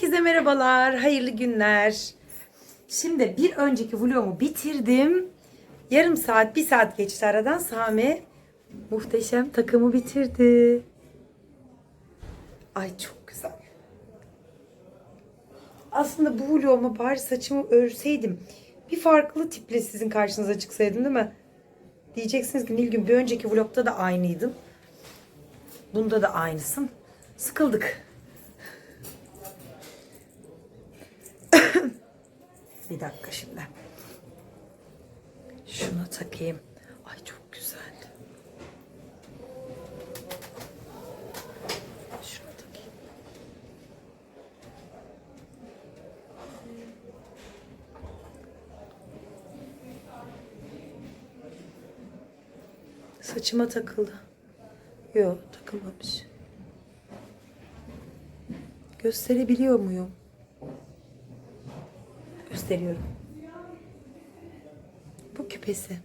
Herkese merhabalar, hayırlı günler. Şimdi bir önceki vlogumu bitirdim. Yarım saat, bir saat geçti aradan. Sami muhteşem takımı bitirdi. Ay çok güzel. Aslında bu vlogumu bari saçımı örseydim. Bir farklı tiple sizin karşınıza çıksaydım değil mi? Diyeceksiniz ki Nilgün bir önceki vlogda da aynıydın. Bunda da aynısın. Sıkıldık. Bir dakika şimdi. Şunu takayım. Ay çok güzel. Şunu takayım. Saçıma takıldı. Yok takılmamış. Gösterebiliyor muyum? Gösteriyorum. Bu küpesi.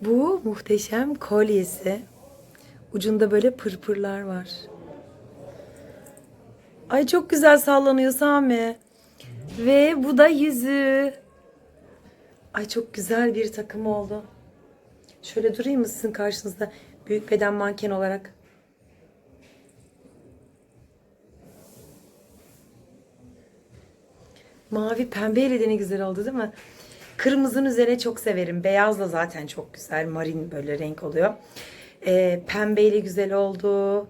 Bu muhteşem kolyesi. Ucunda böyle pırpırlar var. Ay çok güzel sallanıyor Sami. Ve bu da yüzü. Ay çok güzel bir takım oldu. Şöyle durayım mı sizin karşınızda büyük beden manken olarak? Mavi pembeyle de ne güzel oldu değil mi? Kırmızının üzerine çok severim. Beyaz da zaten çok güzel. Marin böyle renk oluyor. Ee, pembeyle güzel oldu.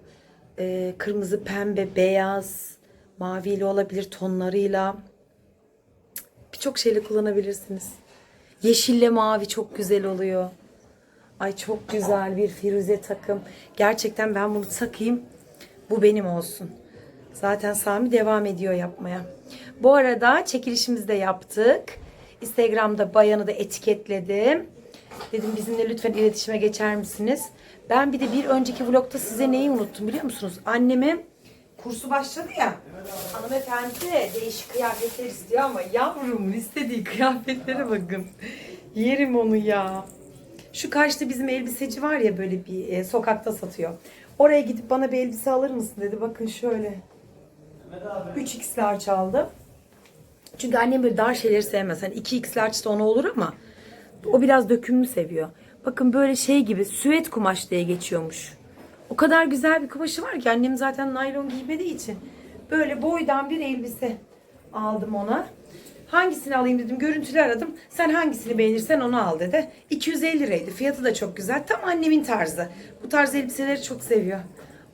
Ee, kırmızı, pembe, beyaz, maviyle olabilir tonlarıyla. Birçok şeyle kullanabilirsiniz. Yeşille mavi çok güzel oluyor. Ay çok güzel bir firuze takım. Gerçekten ben bunu takayım. Bu benim olsun. Zaten Sami devam ediyor yapmaya. Bu arada çekilişimizi de yaptık. Instagram'da bayanı da etiketledim. Dedim bizimle lütfen iletişime geçer misiniz? Ben bir de bir önceki vlogda size neyi unuttum biliyor musunuz? Anneme kursu başladı ya. Hanımefendi de değişik kıyafetler istiyor ama yavrum istediği kıyafetlere bakın. Yerim onu ya. Şu karşıda bizim elbiseci var ya böyle bir e, sokakta satıyor. Oraya gidip bana bir elbise alır mısın dedi. Bakın şöyle. 3x large aldım. Çünkü annem böyle dar şeyleri sevmez. Hani 2x large da ona olur ama o biraz dökümlü seviyor. Bakın böyle şey gibi süet kumaş diye geçiyormuş. O kadar güzel bir kumaşı var ki annem zaten naylon giymediği için böyle boydan bir elbise aldım ona. Hangisini alayım dedim. Görüntülü aradım. Sen hangisini beğenirsen onu al dedi. 250 liraydı. Fiyatı da çok güzel. Tam annemin tarzı. Bu tarz elbiseleri çok seviyor.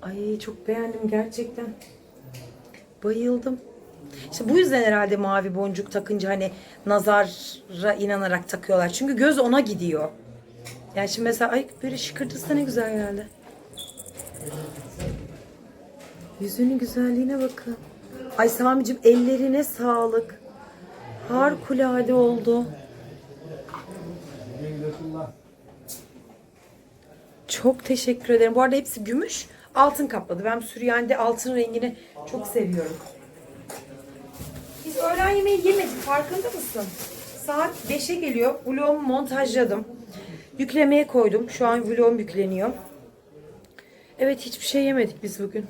Ay çok beğendim gerçekten. Bayıldım. İşte bu yüzden herhalde mavi boncuk takınca hani nazara inanarak takıyorlar. Çünkü göz ona gidiyor. Yani şimdi mesela ay böyle şıkırtısı ne güzel geldi. Yüzünün güzelliğine bakın. Ay Sami'cim ellerine sağlık. Harikulade oldu. Çok teşekkür ederim. Bu arada hepsi gümüş. Altın kapladı. Ben Süryani'de altın rengini çok seviyorum. Biz öğlen yemeği yemedik. Farkında mısın? Saat 5'e geliyor. Vlogumu montajladım. Yüklemeye koydum. Şu an vlogum yükleniyor. Evet hiçbir şey yemedik biz bugün.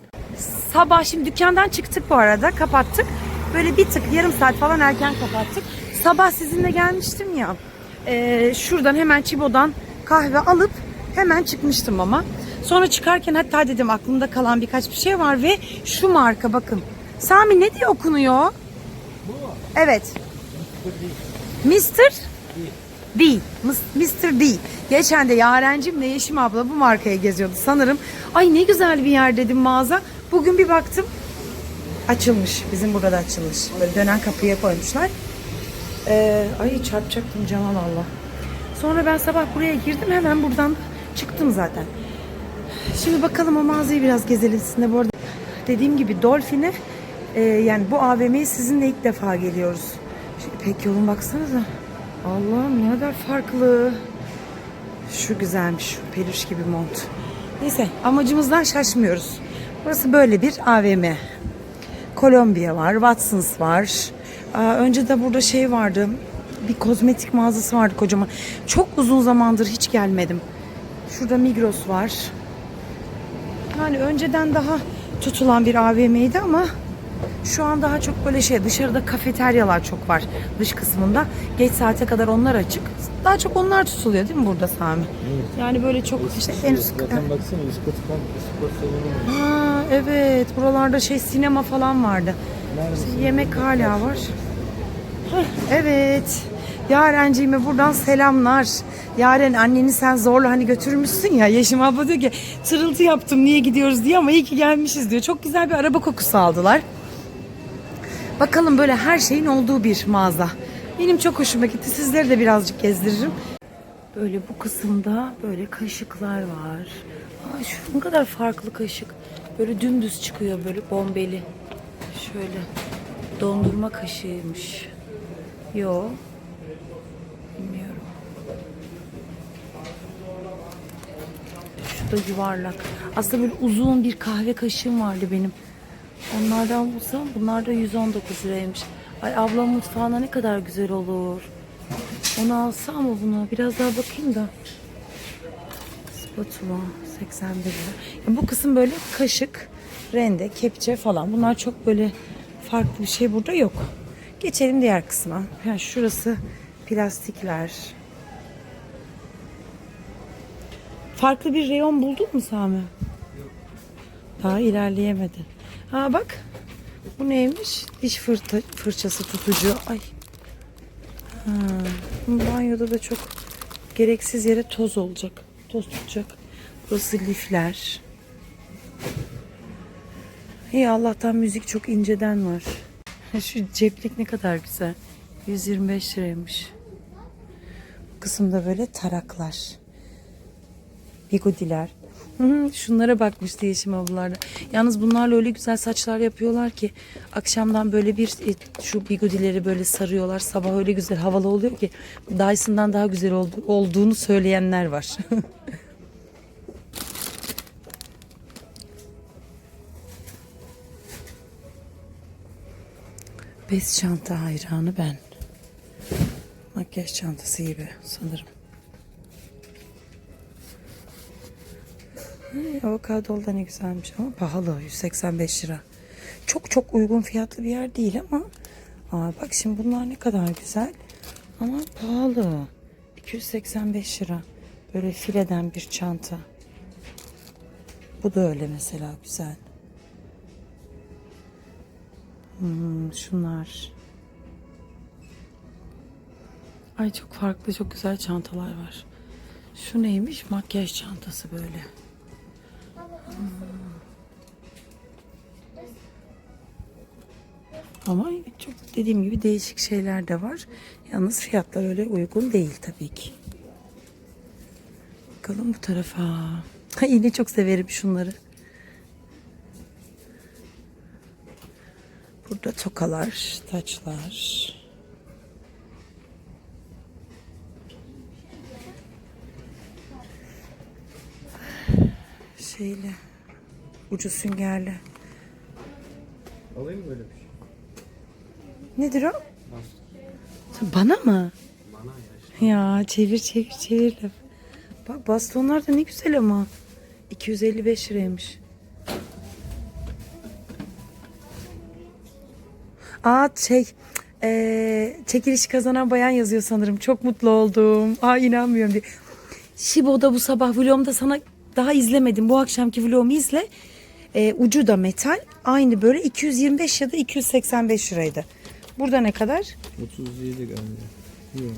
Sabah şimdi dükkandan çıktık bu arada. Kapattık. Böyle bir tık yarım saat falan erken kapattık. Sabah sizinle gelmiştim ya. e, şuradan hemen Çibo'dan kahve alıp hemen çıkmıştım ama. Sonra çıkarken hatta dedim aklımda kalan birkaç bir şey var ve şu marka bakın. Sami ne diye okunuyor? Evet. Mr. D. Mr. D. Geçen de Yarencimle Yeşim abla bu markaya geziyordu sanırım. Ay ne güzel bir yer dedim mağaza. Bugün bir baktım açılmış. Bizim burada da açılmış. Böyle dönen kapıya koymuşlar. Ee, ay çarpacaktım cama valla. Sonra ben sabah buraya girdim hemen buradan çıktım zaten. Şimdi bakalım o mağazayı biraz gezelim sizinle. Bu arada dediğim gibi Dolphin'e e, yani bu AVM'ye sizinle ilk defa geliyoruz. Şu İpek yolun baksanıza. Allah'ım ne kadar farklı. Şu güzelmiş şu peluş gibi mont. Neyse amacımızdan şaşmıyoruz. Burası böyle bir AVM. Kolombiya var, Watsons var. Aa, önce de burada şey vardı. Bir kozmetik mağazası vardı kocaman. Çok uzun zamandır hiç gelmedim. Şurada Migros var. Yani önceden daha tutulan bir AVM'ydi ama Şu an daha çok böyle şey dışarıda kafeteryalar çok var dış kısmında. Geç saate kadar onlar açık. Daha çok onlar tutuluyor değil mi burada Sami? Yani böyle çok işte en üst Zaten baksana üst katı komple spor salonu var. Ha, evet buralarda şey sinema falan vardı. Neredesin? Yemek hala var. Heh, evet. Yarenciğime buradan selamlar. Yaren anneni sen zorla hani götürmüşsün ya. Yeşim abla diyor ki tırıltı yaptım niye gidiyoruz diye ama iyi ki gelmişiz diyor. Çok güzel bir araba kokusu aldılar. Bakalım böyle her şeyin olduğu bir mağaza. Benim çok hoşuma gitti. Sizleri de birazcık gezdiririm. Böyle bu kısımda böyle kaşıklar var. Aa, şu ne kadar farklı kaşık. Böyle dümdüz çıkıyor böyle bombeli. Şöyle dondurma kaşığıymış. Yo. Bilmiyorum. Şu da yuvarlak. Aslında böyle uzun bir kahve kaşığım vardı benim. Onlardan bulsam bunlar da 119 liraymış. Ay ablam mutfağına ne kadar güzel olur. Onu alsam mı bunu? Biraz daha bakayım da. Spatula 81 lira. Ya bu kısım böyle kaşık, rende, kepçe falan. Bunlar çok böyle farklı bir şey burada yok. Geçelim diğer kısma. Yani şurası plastikler. Farklı bir reyon buldun mu Sami? Daha ilerleyemedin. Ha bak. Bu neymiş? Diş fırta, fırçası tutucu. Ay. Ha, banyoda da çok gereksiz yere toz olacak. Toz tutacak. Burası lifler. İyi Allah'tan müzik çok inceden var. Şu ceplik ne kadar güzel. 125 liraymış. Bu kısımda böyle taraklar. Bigudiler. Şunlara bakmıştı Yeşim ablalarda. Yalnız bunlarla öyle güzel saçlar yapıyorlar ki akşamdan böyle bir e, şu bigudileri böyle sarıyorlar. Sabah öyle güzel havalı oluyor ki Dyson'dan daha güzel oldu, olduğunu söyleyenler var. Bez çanta hayranı ben. Makyaj çantası gibi sanırım. Avokadolu da ne güzelmiş ama pahalı 185 lira. Çok çok uygun fiyatlı bir yer değil ama aa, bak şimdi bunlar ne kadar güzel ama pahalı. 285 lira. Böyle fileden bir çanta. Bu da öyle mesela güzel. Hmm, şunlar. Ay çok farklı çok güzel çantalar var. Şu neymiş? Makyaj çantası böyle. Ama çok dediğim gibi değişik şeyler de var. Yalnız fiyatlar öyle uygun değil tabii ki. Bakalım bu tarafa. Ha, yine çok severim şunları. Burada tokalar, taçlar. Şeyle, ucu süngerli. Alayım mı böyle bir şey? Nedir o? Bana mı? Bana ya. Ya çevir çevir çevir laf. Bak bastonlar da ne güzel ama. 255 liraymış. Aa şey eee çekiliş kazanan bayan yazıyor sanırım. Çok mutlu oldum. Aa inanmıyorum diye. Şibo'da bu sabah vlogumda sana daha izlemedim. Bu akşamki vlogumu izle. Ee, ucu da metal. Aynı böyle 225 ya da 285 liraydı. Burada ne kadar? 37 galiba. Yok.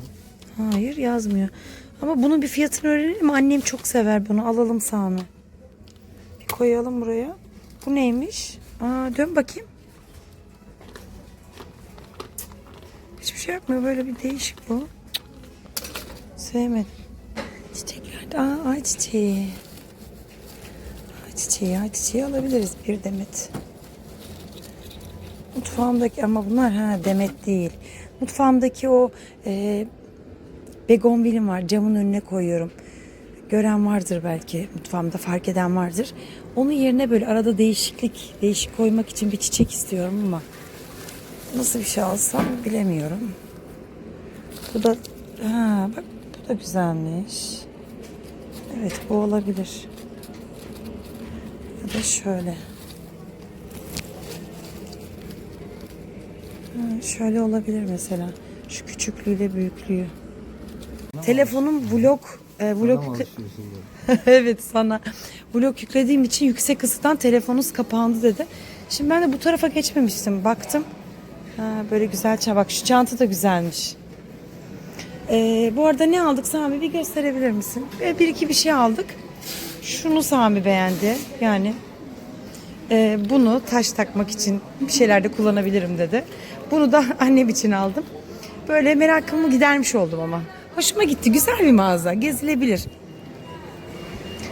Hayır yazmıyor. Ama bunun bir fiyatını öğrenelim. mi? Annem çok sever bunu. Alalım Sami. Bir koyalım buraya. Bu neymiş? Aa, dön bakayım. Hiçbir şey yapmıyor. Böyle bir değişik bu. Sevmedim. Çiçekler. Aa, ay çiçeği. Çiçeği, ay çiçeği alabiliriz bir demet. Mutfağımdaki ama bunlar ha demet değil. Mutfağımdaki o e, begonvilim var. Camın önüne koyuyorum. Gören vardır belki. Mutfağımda fark eden vardır. Onun yerine böyle arada değişiklik, değişik koymak için bir çiçek istiyorum ama nasıl bir şey alsam bilemiyorum. Bu da ha bak bu da güzelmiş. Evet bu olabilir. Ya da şöyle. Ha, Şöyle olabilir mesela. Şu küçüklüğüyle büyüklüğü. Telefonum vlog e, vlog yükle- evet sana vlog yüklediğim için yüksek ısıdan telefonunuz kapandı dedi. Şimdi ben de bu tarafa geçmemiştim. Baktım. Ha, böyle güzel çabak. Şu çanta da güzelmiş. Ee, bu arada ne aldık Sami bir gösterebilir misin? Ee, bir iki bir şey aldık. Şunu Sami beğendi. Yani e, bunu taş takmak için bir şeylerde kullanabilirim dedi. Bunu da annem için aldım. Böyle merakımı gidermiş oldum ama. Hoşuma gitti. Güzel bir mağaza. Gezilebilir.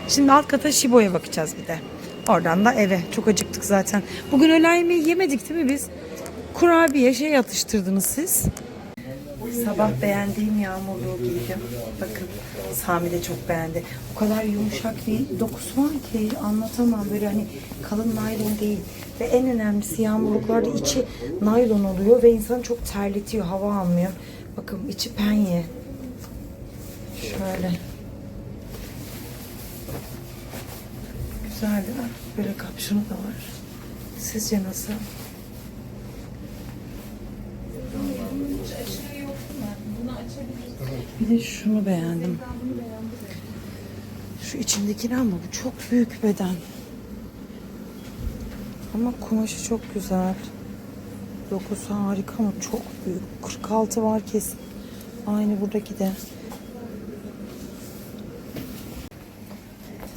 Şimdi alt kata Şibo'ya bakacağız bir de. Oradan da eve. Çok acıktık zaten. Bugün öğlen yemeği yemedik değil mi biz? Kurabiye şey atıştırdınız siz. Sabah beğendiğim yağmurluğu giydim. Bakın Sami de çok beğendi. O kadar yumuşak bir dokusu var ki anlatamam. Böyle hani kalın naylon değil. Ve en önemlisi yağmurluklarda içi naylon oluyor ve insan çok terletiyor, hava almıyor. Bakın içi penye. Şöyle. Güzel değil mi? Böyle kapşonu da var. Sizce nasıl? Bir de şunu beğendim. Şu içindekini ama bu çok büyük beden. Ama kumaşı çok güzel. Dokusu harika ama çok büyük. 46 var kesin. Aynı buradaki de.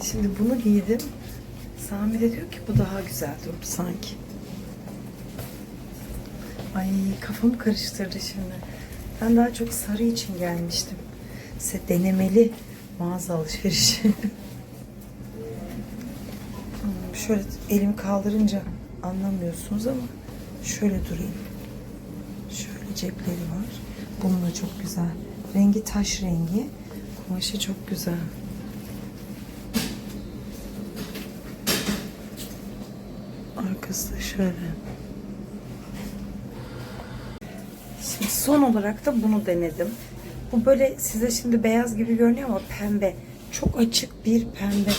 Şimdi bunu giydim. Sami de diyor ki bu daha güzel durdu sanki. Ay kafamı karıştırdı şimdi. Ben daha çok sarı için gelmiştim. Size denemeli mağaza alışverişi. Şöyle elimi kaldırınca anlamıyorsunuz ama şöyle durayım. Şöyle cepleri var. Bunun da çok güzel. Rengi taş rengi. Kumaşı çok güzel. Arkası da şöyle. Şimdi son olarak da bunu denedim. Bu böyle size şimdi beyaz gibi görünüyor ama pembe. Çok açık bir pembe.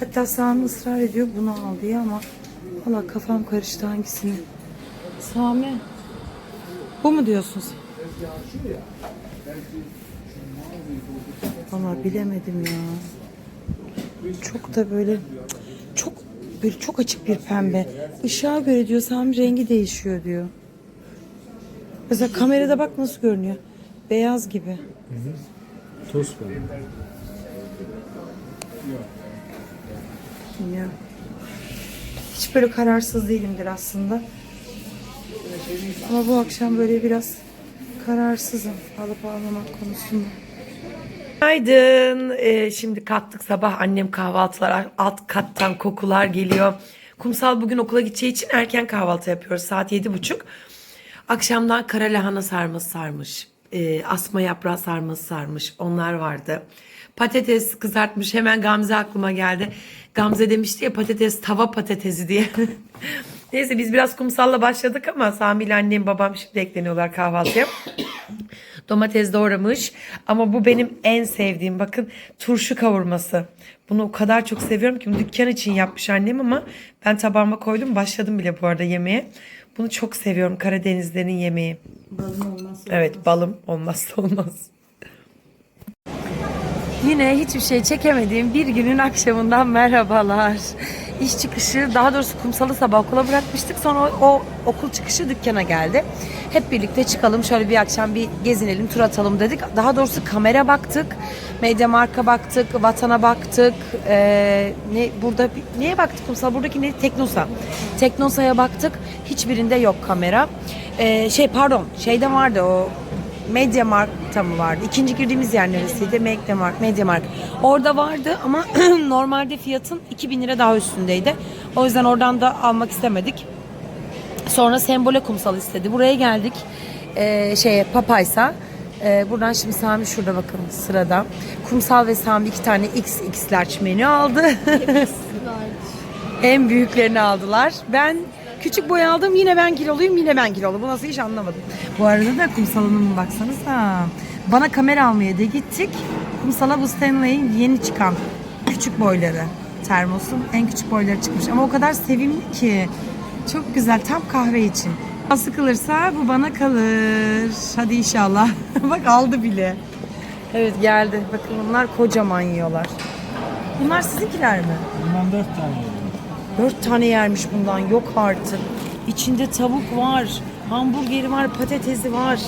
Hatta Sami ısrar ediyor bunu al diye ama valla kafam karıştı hangisini. Sami. Bu mu diyorsun sen? Valla bilemedim ya. Çok da böyle çok böyle çok açık bir pembe. Işığa göre diyor Sami rengi değişiyor diyor. Mesela kamerada bak nasıl görünüyor. Beyaz gibi. Toz böyle. Ya. Hiç böyle kararsız değilimdir aslında. Ama bu akşam böyle biraz kararsızım alıp almamak konusunda. Günaydın. Ee, şimdi kalktık sabah annem kahvaltılar alt kattan kokular geliyor. Kumsal bugün okula gideceği için erken kahvaltı yapıyoruz saat yedi buçuk. Akşamdan kara lahana sarması sarmış. Ee, asma yaprağı sarması sarmış. Onlar vardı. Patates kızartmış. Hemen Gamze aklıma geldi. Gamze demişti ya patates tava patatesi diye. Neyse biz biraz kumsalla başladık ama Sami annem babam şimdi ekleniyorlar kahvaltıya. Domates doğramış ama bu benim en sevdiğim bakın turşu kavurması. Bunu o kadar çok seviyorum ki dükkan için yapmış annem ama ben tabağıma koydum başladım bile bu arada yemeğe. Bunu çok seviyorum Karadenizlerin yemeği. Balım olmazsa Evet balım olmazsa olmaz. Yine hiçbir şey çekemediğim bir günün akşamından merhabalar. İş çıkışı daha doğrusu kumsalı sabah okula bırakmıştık. Sonra o, o okul çıkışı dükkana geldi. Hep birlikte çıkalım şöyle bir akşam bir gezinelim tur atalım dedik. Daha doğrusu kamera baktık. Medya marka baktık. Vatana baktık. Ee, ne burada neye baktık kumsal? Buradaki ne? Teknosa. Teknosa'ya baktık. Hiçbirinde yok kamera. Ee, şey pardon şeyde vardı o Mediamarkt'ta mı vardı? İkinci girdiğimiz yer neresiydi? Mediamarkt, Mediamarkt. Orada vardı ama normalde fiyatın 2000 lira daha üstündeydi. O yüzden oradan da almak istemedik. Sonra Sembole Kumsal istedi. Buraya geldik. Ee, şeye Papaysa. Ee, buradan şimdi Sami şurada bakın sırada. Kumsal ve Sami iki tane XX large menü aldı. en büyüklerini aldılar. Ben küçük boy aldım. Yine ben kiloluyum. Yine ben kilolu. Bu nasıl iş anlamadım. Bu arada da kumsalına mı baksanıza. Bana kamera almaya da gittik. Kumsala bu Stanley'in yeni çıkan küçük boyları. Termosun en küçük boyları çıkmış. Ama o kadar sevimli ki. Çok güzel. Tam kahve için. Sıkılırsa bu bana kalır. Hadi inşallah. Bak aldı bile. Evet geldi. Bakın bunlar kocaman yiyorlar. Bunlar sizinkiler mi? Bundan dört tane. Dört tane yermiş bundan. Yok artık. İçinde tavuk var. Hamburgeri var. Patatesi var.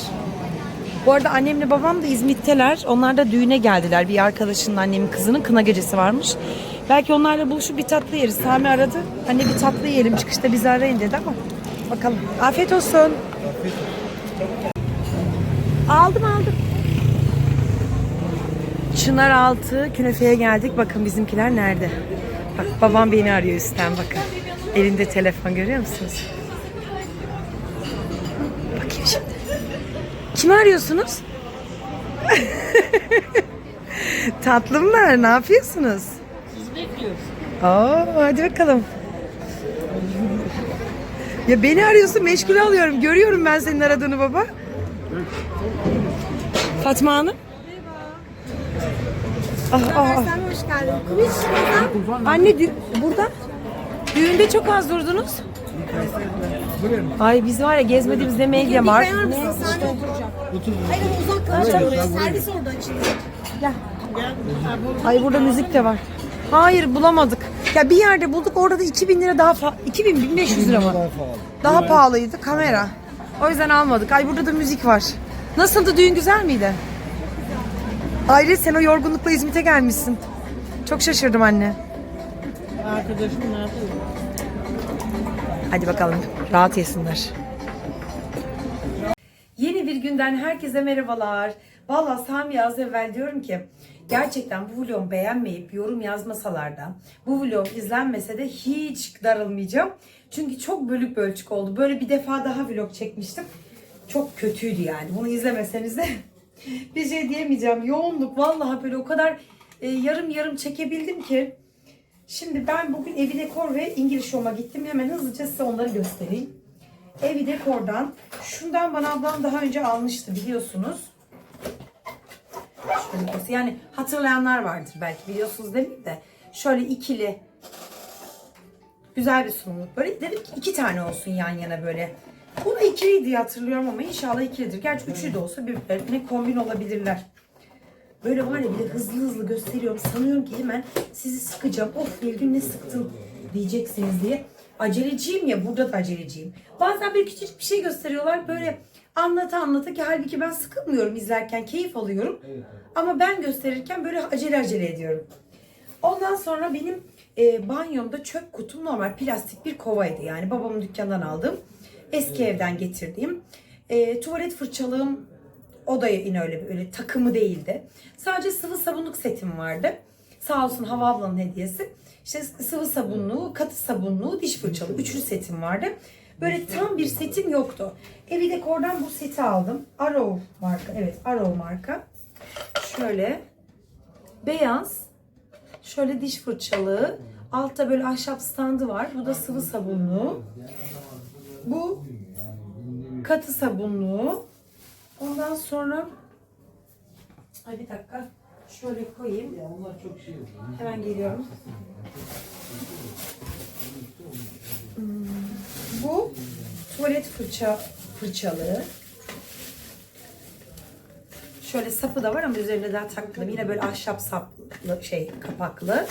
Bu arada annemle babam da İzmit'teler. Onlar da düğüne geldiler. Bir arkadaşının annemin kızının kına gecesi varmış. Belki onlarla buluşup bir tatlı yeriz. Sami aradı. Anne bir tatlı yiyelim çıkışta bizi arayın dedi ama. Bakalım. Afiyet olsun. Aldım aldım. Çınaraltı künefeye geldik. Bakın bizimkiler nerede? Bak babam beni arıyor üstten bakın. Elinde telefon görüyor musunuz? Bakayım şimdi. Kimi arıyorsunuz? Tatlımlar ne yapıyorsunuz? Sizi bekliyoruz. Aa, hadi bakalım. Ya beni arıyorsun meşgul alıyorum. Görüyorum ben senin aradığını baba. Fatma Hanım. Ah, ah, ah. Sen hoş geldin. Kubiş Anne dü- burada. Düğünde çok az durdunuz. Ay biz var ya gezmediğimizde Media Markt. Kayar mısın? Saniye oturacağım. Hayır ama uzak kalacak oraya. Servis orada içinde. Ay burada müzik de var. Hayır bulamadık. Ya bir yerde bulduk orada da 2000 lira daha fa 2000 1500 lira mı? Daha pahalı. Daha pahalıydı kamera. O yüzden almadık. Ay burada da müzik var. Nasıldı düğün güzel miydi? Ayrı sen o yorgunlukla İzmit'e gelmişsin. Çok şaşırdım anne. Arkadaşım nerede? Hadi bakalım rahat yesinler. Yeni bir günden herkese merhabalar. Valla Sami az evvel diyorum ki gerçekten bu vlogu beğenmeyip yorum yazmasalar da bu vlog izlenmese de hiç darılmayacağım. Çünkü çok bölük bölçük oldu. Böyle bir defa daha vlog çekmiştim. Çok kötüydü yani. Bunu izlemeseniz de bir şey diyemeyeceğim. Yoğunluk vallahi böyle o kadar e, yarım yarım çekebildim ki. Şimdi ben bugün Evi Dekor ve İngiliz Home'a gittim. Hemen hızlıca size onları göstereyim. Evi Dekor'dan. Şundan bana ablam daha önce almıştı biliyorsunuz. Şöyle yani hatırlayanlar vardır belki biliyorsunuz demeyeyim de. Şöyle ikili güzel bir sunumluk. Böyle dedim ki iki tane olsun yan yana böyle. Bu da ikiliydi diye hatırlıyorum ama inşallah ikilidir. Gerçi üçlü de olsa birbirlerine kombin olabilirler. Böyle var ya bir hızlı hızlı gösteriyorum. Sanıyorum ki hemen sizi sıkacağım. Of bir gün ne sıktın diyeceksiniz diye. Aceleciyim ya burada da aceleciyim. Bazen bir küçücük bir şey gösteriyorlar. Böyle anlata anlata ki halbuki ben sıkılmıyorum izlerken. Keyif alıyorum. Ama ben gösterirken böyle acele acele ediyorum. Ondan sonra benim e, banyomda çöp kutum normal plastik bir kovaydı. Yani babamın dükkanından aldığım. Eski evden getirdiğim. E, tuvalet fırçalığım o da yine öyle öyle takımı değildi. Sadece sıvı sabunluk setim vardı. Sağ olsun Hava ablanın hediyesi. İşte sıvı sabunluğu, katı sabunluğu, diş fırçalı üçlü setim vardı. Böyle tam bir setim yoktu. Evi dekordan bu seti aldım. Arrow marka. Evet Arrow marka. Şöyle beyaz Şöyle diş fırçalığı. Altta böyle ahşap standı var. Bu da sıvı sabunluğu. Bu katı sabunluğu. Ondan sonra Ay bir dakika. Şöyle koyayım. Hemen geliyorum. Hmm, Bu tuvalet fırça fırçalığı. Şöyle sapı da var ama üzerinde daha takmadım. Yine böyle ahşap saplı şey kapaklı.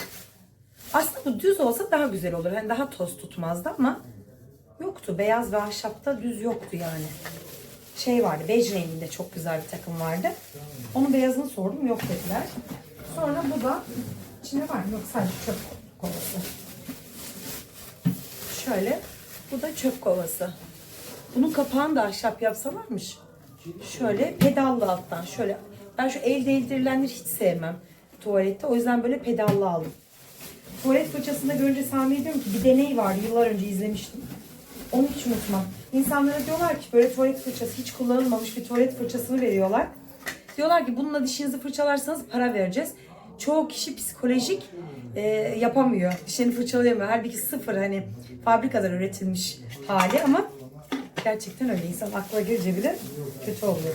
Aslında bu düz olsa daha güzel olur. Hani daha toz tutmazdı ama yoktu. Beyaz ve ahşapta düz yoktu yani. Şey vardı. Bej renginde çok güzel bir takım vardı. Onun beyazını sordum. Yok dediler. Sonra bu da içinde var mı? Yok sadece çöp kovası. Şöyle. Bu da çöp kovası. Bunun kapağını da ahşap yapsalarmış. Şöyle pedallı alttan şöyle. Ben şu el değdirilenleri hiç sevmem tuvalette. O yüzden böyle pedallı aldım. Tuvalet fırçasında görünce Sami'ye diyorum ki bir deney vardı. Yıllar önce izlemiştim. Onu hiç unutmam. İnsanlara diyorlar ki böyle tuvalet fırçası hiç kullanılmamış bir tuvalet fırçasını veriyorlar. Diyorlar ki bununla dişinizi fırçalarsanız para vereceğiz. Çoğu kişi psikolojik e, yapamıyor. Dişlerini fırçalayamıyor. Halbuki sıfır hani fabrikadan üretilmiş hali ama gerçekten öyle. İnsan akla girince bile kötü oluyor.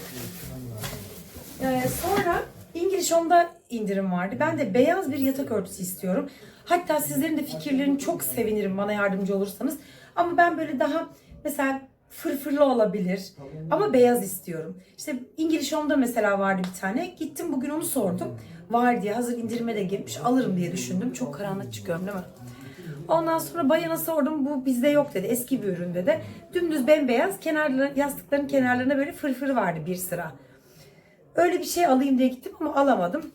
Ee, sonra İngiliz Home'da indirim vardı. Ben de beyaz bir yatak örtüsü istiyorum. Hatta sizlerin de fikirlerini çok sevinirim bana yardımcı olursanız. Ama ben böyle daha mesela fırfırlı olabilir. Ama beyaz istiyorum. İşte İngiliz Home'da mesela vardı bir tane. Gittim bugün onu sordum. Var diye hazır indirime de girmiş. Alırım diye düşündüm. Çok karanlık çıkıyorum değil mi? Ondan sonra bayana sordum bu bizde yok dedi. Eski bir ürün dedi. Dümdüz bembeyaz kenarları, yastıkların kenarlarına böyle fırfır vardı bir sıra. Öyle bir şey alayım diye gittim ama alamadım.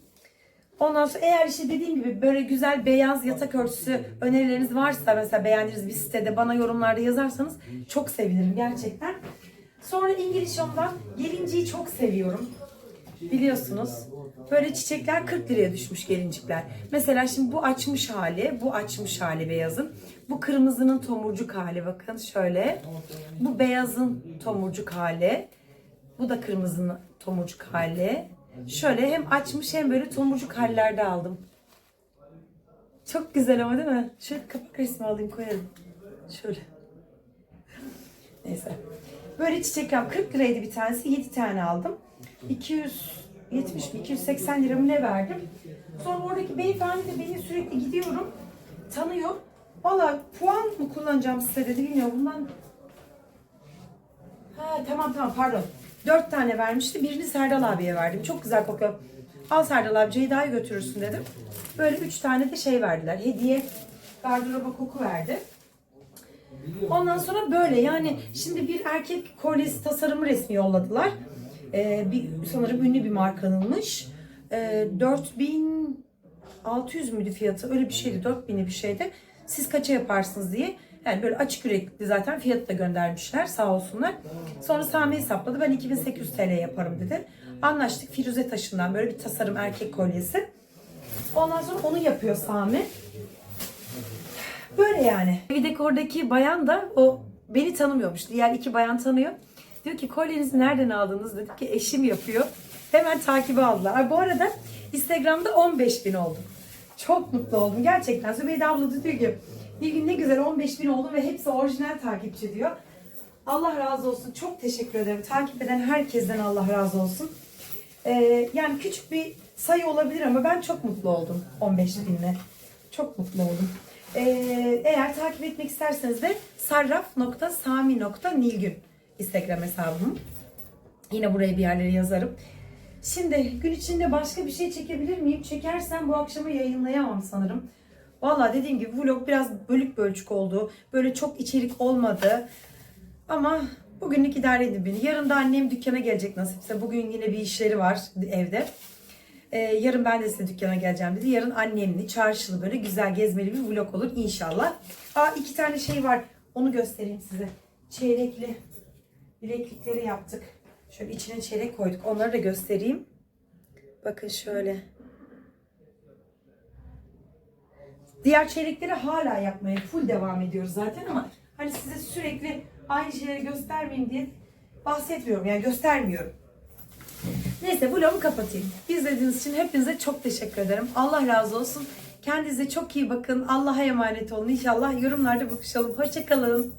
Ondan sonra eğer işte dediğim gibi böyle güzel beyaz yatak örtüsü önerileriniz varsa mesela beğendiğiniz bir sitede bana yorumlarda yazarsanız çok sevinirim gerçekten. Sonra İngiliz Home'dan gelinciyi çok seviyorum. Biliyorsunuz. Böyle çiçekler 40 liraya düşmüş gelincikler. Mesela şimdi bu açmış hali, bu açmış hali beyazın. Bu kırmızının tomurcuk hali bakın şöyle. Bu beyazın tomurcuk hali. Bu da kırmızının tomurcuk hali. Şöyle hem açmış hem böyle tomurcuk hallerde aldım. Çok güzel ama değil mi? Şöyle kapak resmi alayım koyalım. Şöyle. Neyse. Böyle çiçekler 40 liraydı bir tanesi. 7 tane aldım. 270 mi 280 lira mı ne verdim. Sonra oradaki beyefendi de beni sürekli gidiyorum. Tanıyor. Valla puan mı kullanacağım size dedi bilmiyorum. Bundan Ha tamam tamam pardon. Dört tane vermişti. Birini Serdal abiye verdim. Çok güzel kokuyor. Al Serdal abi Ceyda'yı götürürsün dedim. Böyle üç tane de şey verdiler. Hediye gardıroba koku verdi. Ondan sonra böyle yani şimdi bir erkek kolyesi tasarımı resmi yolladılar. Ee, bir, sanırım ünlü bir markanınmış. Ee, 4600 müydü fiyatı? Öyle bir şeydi. 4000'li bir şeydi. Siz kaça yaparsınız diye. Yani böyle açık yürekli zaten fiyatı da göndermişler sağ olsunlar. Sonra Sami hesapladı. Ben 2800 TL yaparım dedi. Anlaştık. Firuze taşından böyle bir tasarım erkek kolyesi. Ondan sonra onu yapıyor Sami. Böyle yani. Bir dekordaki bayan da o beni tanımıyormuş. Diğer iki bayan tanıyor. Diyor ki kolyenizi nereden aldınız? Dedik ki eşim yapıyor. Hemen takibi aldılar. Ay, bu arada Instagram'da 15 bin oldum. Çok mutlu oldum. Gerçekten Zübeyde abla da diyor ki bir gün ne güzel 15 bin oldu ve hepsi orijinal takipçi diyor. Allah razı olsun. Çok teşekkür ederim. Takip eden herkesten Allah razı olsun. Ee, yani küçük bir sayı olabilir ama ben çok mutlu oldum 15 binle. Çok mutlu oldum. Ee, eğer takip etmek isterseniz de sarraf.sami.nilgün Instagram hesabım. Yine buraya bir yerlere yazarım. Şimdi gün içinde başka bir şey çekebilir miyim? Çekersem bu akşamı yayınlayamam sanırım. Valla dediğim gibi vlog biraz bölük bölçük oldu. Böyle çok içerik olmadı. Ama bugünlük idare edin beni. Yarın da annem dükkana gelecek nasipse. Bugün yine bir işleri var evde. Ee, yarın ben de size dükkana geleceğim dedi. Yarın annemli, çarşılı böyle güzel gezmeli bir vlog olur inşallah. Aa iki tane şey var. Onu göstereyim size. Çeyrekli bileklikleri yaptık. Şöyle içine çeyrek koyduk. Onları da göstereyim. Bakın şöyle. Diğer çeyrekleri hala yapmaya full devam ediyoruz zaten ama hani size sürekli aynı şeyleri göstermeyeyim diye bahsetmiyorum. Yani göstermiyorum. Neyse vlogumu kapatayım. İzlediğiniz için hepinize çok teşekkür ederim. Allah razı olsun. Kendinize çok iyi bakın. Allah'a emanet olun. İnşallah yorumlarda buluşalım. Hoşçakalın.